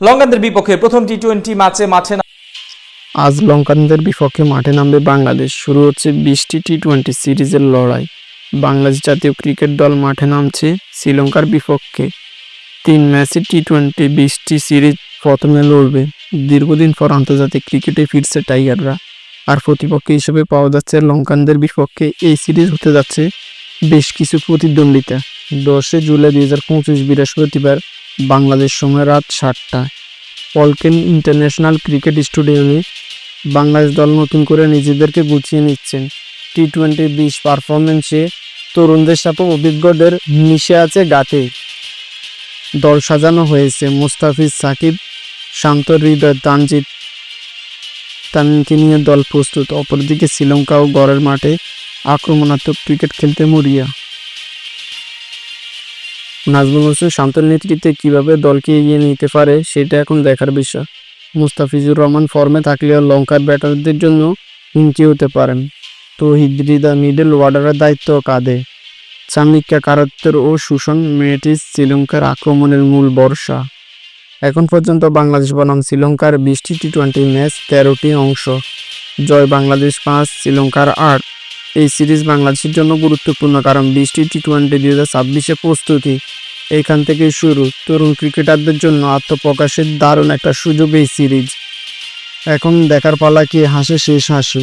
লঙ্কানদের বিপক্ষে প্রথম T twenty ম্যাচে মাঠে আজ লঙ্কানদের বিপক্ষে মাঠে নামবে বাংলাদেশ। শুরু হচ্ছে বিশটি টি টোয়েন্টি সিরিজের লড়াই। বাংলাদেশ জাতীয় ক্রিকেট দল মাঠে নামছে শ্রীলঙ্কার বিপক্ষে। তিন ম্যাচে টি টোয়েন্টি বিশটি সিরিজ প্রথমে লড়বে। দীর্ঘদিন পর আন্তর্জাতিক ক্রিকেটে ফিরছে টাইগাররা। আর প্রতিপক্ষ হিসেবে পাওয়া যাচ্ছে লঙ্কানদের বিপক্ষে এই সিরিজ হতে যাচ্ছে বেশ কিছু প্রতিদ্বন্দ্বিতা। দশে জুলাই দুই হাজার পঁচিশ বৃহস্পতিবার বাংলাদেশ সময় রাত সাতটায় পলকেন ইন্টারন্যাশনাল ক্রিকেট স্টেডিয়ামে বাংলাদেশ দল নতুন করে নিজেদেরকে গুছিয়ে নিচ্ছেন। টি টোয়েন্টি বিশ পারফরমেন্সে তরুণদের সাথে অভিজ্ঞদের মিশে আছে গাতে। দল সাজানো হয়েছে মুস্তাফিজ সাকিব শান্ত হৃদয় তানজিদ। তামিমকে নিয়ে দল প্রস্তুত। অপরদিকে শ্রীলঙ্কা ও গড়ের মাঠে আক্রমণাত্মক ক্রিকেট খেলতে মরিয়া। নাজমুল হোসেন শান্তর নেতৃত্বে কীভাবে দলকে এগিয়ে নিতে পারে, সেটা এখন দেখার বিষয়। মুস্তাফিজুর রহমান ফর্মে থাকলেও লঙ্কার ব্যাটারদের জন্য হুমকি হতে পারেন। তো হিদ্রিদা মিডল ওয়ার্ডারের দায়িত্ব কাঁধে। চামিকা কারাত্তর ও সুশন মেয়েটিস শ্রীলঙ্কার আক্রমণের মূল বর্ষা এখন পর্যন্ত বাংলাদেশ বনাম শ্রীলঙ্কার বিশটি টি টোয়েন্টি ম্যাচ তেরোটি অংশ। জয় বাংলাদেশ পাঁচ, শ্রীলঙ্কার আট। এই সিরিজ বাংলাদেশের জন্য গুরুত্বপূর্ণ কারণ বিশটি টি টোয়েন্টি দুই হাজার ছাব্বিশে প্রস্তুতি। এখান থেকে শুরু। তরুণ ক্রিকেটারদের জন্য আত্মপ্রকাশের দারুণ একটা সুযোগ এই সিরিজ। এখন দেখার পালা কি হাসে শেষ হাসি।